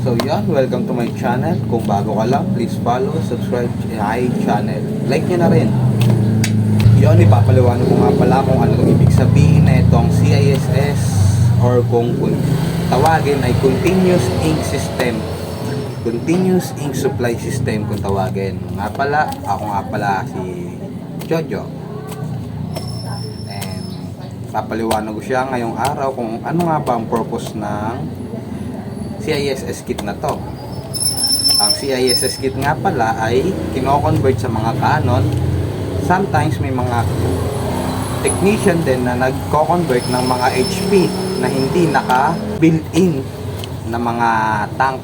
So yan, welcome to my channel. Kung bago ka lang, please follow, subscribe my channel. Like nyo na rin. Yun, ipapaliwanag ko nga pala kung ano ibig sabihin na itong CISS or kung tawagin ay Continuous Ink System. Continuous Ink Supply System kung tawagin. Nga pala, ako nga pala si Jojo. And papaliwanag ko siya ngayong araw kung ano nga ba ang purpose ng CISS kit na to. Ang CISS kit nga pala ay kino-convert sa mga Canon. Sometimes may mga technician din na nagko-convert ng mga HP na hindi naka built-in na mga tank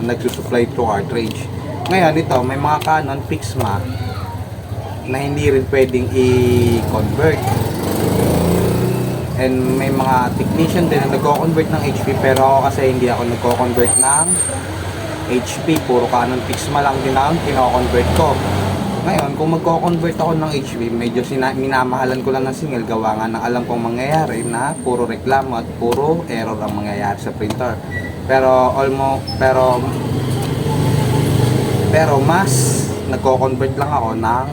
na nagsusupply to cartridge. Ngayon ito, may mga Canon Pixma na hindi rin pwedeng i-convert. And may mga technician din na nagko-convert ng HP pero ako kasi hindi ako nagko-convert ng HP. Puro Canon Pixma lang din ang kino-convert ko. Ngayon, kung magko-convert ako ng HP, medyo sina- minamahalan ko lang ng single gawa nga ng alam kong mangyayari na puro reklamo at puro error ang mangyayari sa printer. Pero almost pero pero mas nagko-convert lang ako ng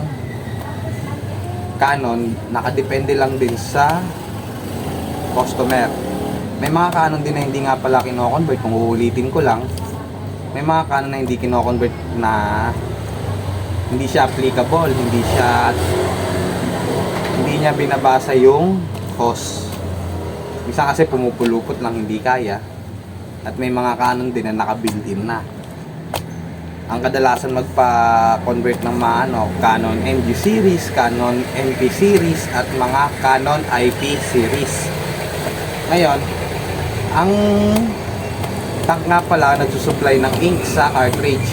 Canon, nakadepende lang din sa customer. May mga Canon din na hindi nga pala kino-convert, kung uulitin ko lang, may mga Canon na hindi kino-convert na hindi siya applicable, hindi siya hindi niya binabasa yung cost. Minsan kasi pumupulupot lang hindi kaya. At may mga Canon din na naka-built-in na. Ang kadalasan magpa-convert ng mga ano, Canon MG series, Canon MP series at mga Canon IP series. Ngayon, ang tank nga pala nagsusupply ng ink sa cartridge.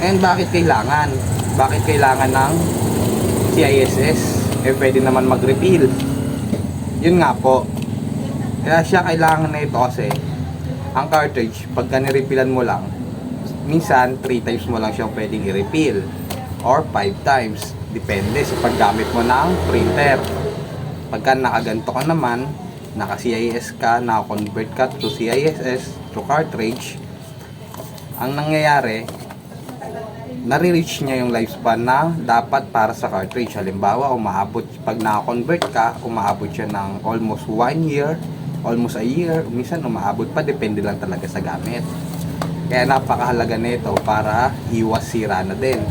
And bakit kailangan? Bakit kailangan ng CISS? Eh pwede naman mag-refill. Yun nga po. Kaya siya kailangan na ito kasi ang cartridge, pagka nirefillan mo lang, minsan 3 times mo lang siyang pwedeng i-refill or 5 times depende sa paggamit mo ng printer pagka nakaganto ka naman naka CIS ka, naka-convert ka to CISS to cartridge. Ang nangyayari nare-reach niya yung lifespan na dapat para sa cartridge. Halimbawa umaabot pag naka-convert ka umaabot siya ng almost 1 year almost a year minsan umaabot pa depende lang talaga sa gamit. Kaya napakahalaga nito para iwas sira na din.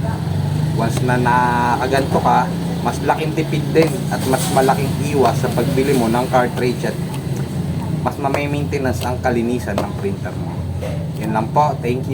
Once na nakaganto ka, mas laking tipid din at mas malaking iwas sa pagbili mo ng cartridge at mas mamay maintenance ang kalinisan ng printer mo. Yan lang po. Thank you.